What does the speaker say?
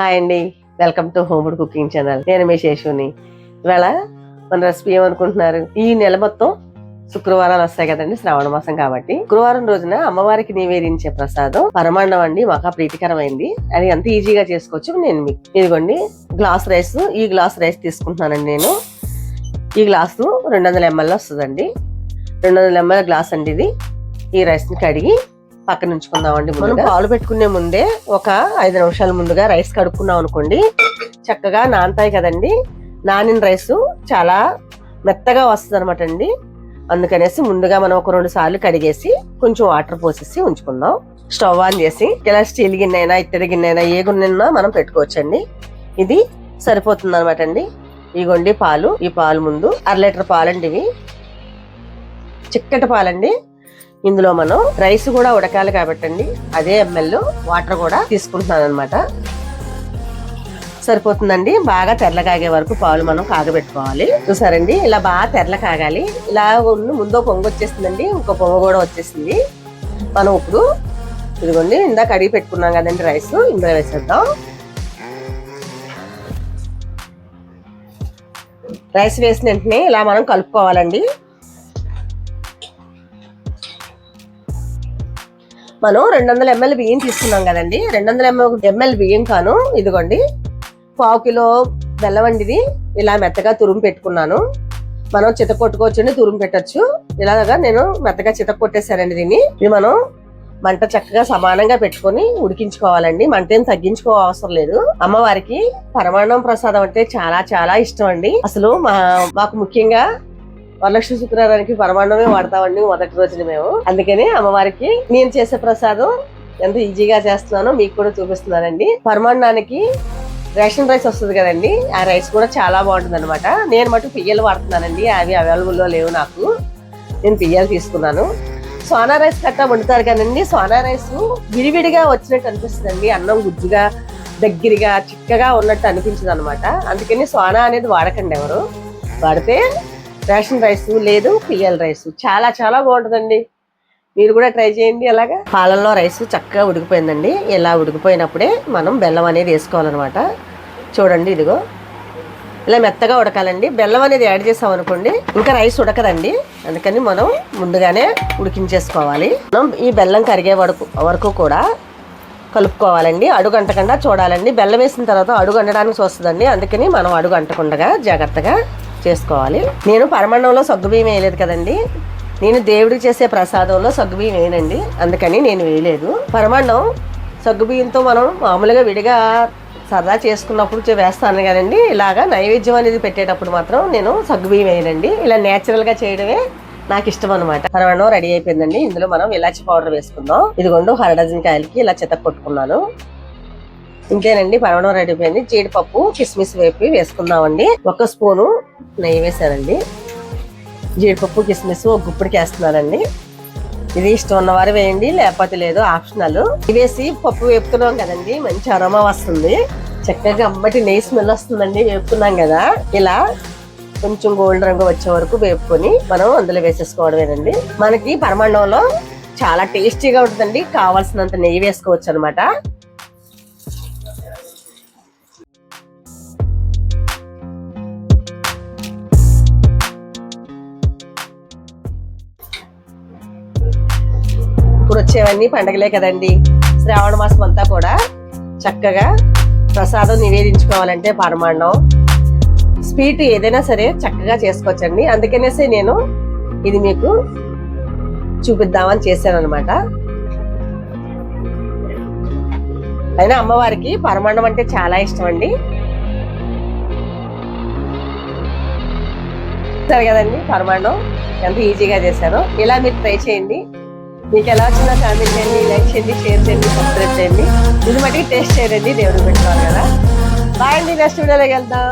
Hi అండి. Welcome to homed cooking channel. నేను మీ శేషుని. ఇవాళ మన రెసిపీ ఏమనుకుంటున్నారు? ఈ నెల మొత్తం శుక్రవారాలు వస్తాయి కదండి శ్రావణ మాసం కాబట్టి. శుక్రవారం రోజున అమ్మవారికి నివేదించే ప్రసాదం పరమాండం అండి మహా ప్రీతికరమైంది. అది ఎంత ఈజీగా చేసుకోవచ్చు నేను మీకు. ఇదిగోండి గ్లాస్ రైస్. ఈ గ్లాస్ రైస్ తీసుకుంటున్నానండి నేను. ఈ గ్లాసు రెండు వందల ఎంఎల్ వస్తుందండి. రెండు వందల ఎంఎల్ గ్లాస్ అండి ఇది. ఈ రైస్ని కడిగి పక్కన ఉంచుకుందామండి మనం పాలు పెట్టుకునే ముందే ఒక ఐదు నిమిషాల ముందుగా రైస్ కడుక్కున్నాం అనుకోండి. చక్కగా నానతాయి కదండి. నానిన రైస్ చాలా మెత్తగా వస్తుంది అనమాట అండి. అందుకనేసి ముందుగా మనం ఒక రెండు సార్లు కడిగేసి కొంచెం వాటర్ పోసేసి ఉంచుకుందాం. స్టవ్ ఆన్ చేసి ఇలా స్టీల్ గిన్నె అయినా ఇత్తడి గిన్నె అయినా ఏ గిన్నె మనం పెట్టుకోవచ్చండి. ఇది సరిపోతుంది అనమాట అండి. ఇగోండి పాలు. ఈ పాలు ముందు అర లీటర్ పాలండి ఇవి. చిక్కటి పాలండి. ఇందులో మనం రైస్ కూడా ఉడకాలి కాబట్టి అదే ఎంఎల్ వాటర్ కూడా తీసుకుంటున్నాను అనమాట సరిపోతుందండి. బాగా తెరల కాగే వరకు పాలు మనం కాగబెట్టుకోవాలి. చూసారండి? ఇలా బాగా తెరలు కాగాలి. ఇలా ఉన్న ముందు పొంగు వచ్చేసిందండి ఇంకో పొంగు కూడా వచ్చేసింది. మనం ఇప్పుడు ఇదిగోండి ఇందాక అడిగి పెట్టుకున్నాం కదండి రైస్. ఇందులో వేసేద్దాం. రైస్ వేసిన వెంటనే ఇలా మనం కలుపుకోవాలండి. మనం రెండు వందల ఎంఎల్ బియ్యం తీసుకున్నాం కదండి. రెండు వందల ఎంఎల్ బియ్యం కాను ఇదిగోండి. పావు కిలో బెల్లవండిది ఇది. ఇలా మెత్తగా తురుము పెట్టుకున్నాను. మనం చిత కొట్టుకోవచ్చండి తురుము పెట్టచ్చు. ఇలాగా నేను మెత్తగా చిత కొట్టేశానండి దీన్ని. ఇది మనం మంట చక్కగా సమానంగా పెట్టుకొని ఉడికించుకోవాలండి. మంట ఏం తగ్గించుకో అవసరం లేదు. అమ్మవారికి పరమాన్నం ప్రసాదం అంటే చాలా చాలా ఇష్టం అండి. అసలు మా మాకు ముఖ్యంగా వరలక్ష్మి శుక్రవారానికి పరమాన్నమే వాడతామండి మొదటి రోజున మేము. అందుకని అమ్మవారికి నేను చేసే ప్రసాదం ఎంత ఈజీగా చేస్తున్నానో మీకు కూడా చూపిస్తున్నానండి. పరమాన్నానికి రేషన్ రైస్ వస్తుంది కదండి ఆ రైస్ కూడా చాలా బాగుంటుంది అనమాట నేను మటు పియ్యలు వాడుతున్నానండి అవి అవైలబుల్లో లేవు నాకు. నేను పియ్యలు తీసుకున్నాను. సోనా రైస్ కట్టా వండుతారు కదండి సోనా రైస్ విడివిడిగా వచ్చినట్టు అనిపిస్తుందండి. అన్నం గుజ్జుగా దగ్గరగా చిక్కగా ఉన్నట్టు అనిపించింది అనమాట అందుకని సోనా అనేది వాడకండి ఎవరు. వాడితే రేషన్ రైస్ లేదు పిఎల్ రైస్. చాలా చాలా బాగుంటుందండి. మీరు కూడా ట్రై చేయండి అలాగా. పాలల్లో రైస్ చక్కగా ఉడికిపోయిందండి. ఇలా ఉడికిపోయినప్పుడే మనం బెల్లం అనేది వేసుకోవాలన్నమాట. చూడండి ఇదిగో. ఇలా మెత్తగా ఉడకాలండి. బెల్లం అనేది యాడ్ చేసాం అనుకోండి ఇంకా రైస్ ఉడకదండి. అందుకని మనం ముందుగానే ఉడికించేసుకోవాలి. మనం ఈ బెల్లం కరిగే వరకు వరకు కూడా కలుపుకోవాలండి. అడుగు అంటకుండా చూడాలండి. బెల్లం వేసిన తర్వాత అడుగు అండడానికి వస్తుందండి అందుకని మనం అడుగు అంటకుండా జాగ్రత్తగా చేసుకోవాలి. నేను పరమాన్నంలో సగ్గుబియ్యం వేయలేదు కదండి. నేను దేవుడికి చేసే ప్రసాదంలో సగ్గుబియ్యం వేయనండి. అందుకని నేను వేయలేదు. పరమాన్నం సగ్గుబియ్యంతో మనం మామూలుగా విడిగా సరదా చేసుకున్నప్పుడు వేస్తాను కదండి. ఇలాగా నైవేద్యం అనేది పెట్టేటప్పుడు మాత్రం నేను సగ్గుబియ్యం వేయనండి. ఇలా నేచురల్గా చేయడమే నాకు ఇష్టం అనమాట పరమాన్నం రెడీ అయిపోయిందండి. ఇందులో మనం ఇలాచి పౌడర్ వేసుకుందాం. ఇదిగోండు హర డజన్ కాయలకి ఇలా చెత్త కొట్టుకున్నాను. ఇంతేనండి పరమాన్నం రెడీ అయిపోయింది. జీడిపప్పు కిస్మిస్ వేపి వేసుకుందామండి. ఒక స్పూను నెయ్యి వేసానండి జీడిపప్పు కిస్మిస్ ఒక గుప్పిడికి వేస్తున్నానండి. ఇది ఇష్టం ఉన్నవారు వేయండి లేకపోతే లేదు ఆప్షనల్. ఇవేసి పప్పు వేపుతున్నాం కదండి మంచి అరోమా వస్తుంది. చక్కగా అమ్మటి నెయ్యి స్మెల్ వస్తుందండి వేపుకున్నాం కదా. ఇలా కొంచెం గోల్డ్ రంగు వచ్చే వరకు వేపుకొని మనం అందులో వేసేసుకోవడమేనండి. మనకి పరమాండంలో చాలా టేస్టీగా ఉంటుందండి కావాల్సినంత నెయ్యి వేసుకోవచ్చు అనమాట వచ్చేవన్నీ పండగలే కదండి. శ్రావణ మాసం అంతా కూడా చక్కగా ప్రసాదం నివేదించుకోవాలంటే పరమాన్నం. స్వీట్ ఏదైనా సరే చక్కగా చేసుకోవచ్చండి. అందుకనేసి నేను ఇది మీకు చూపిద్దామని చేశాను అనమాట అయినా అమ్మవారికి పరమాన్నం అంటే చాలా ఇష్టం అండి సరే కదండి పరమాన్నం ఎంత ఈజీగా చేశాను ఇలా మీరు ట్రై చేయండి. మీకు ఎలా వచ్చిందో కామెంట్ చేయండి లైక్ చేయండి షేర్ చేయండి సబ్స్క్రైబ్ చేయండి. ఇది మటుకు టేస్ట్ చేయండి దేవుడు పెట్టుకోవాలి కదా. బాయ్ అండి నెక్స్ట్ వీడియోలోకి వెళ్దాం.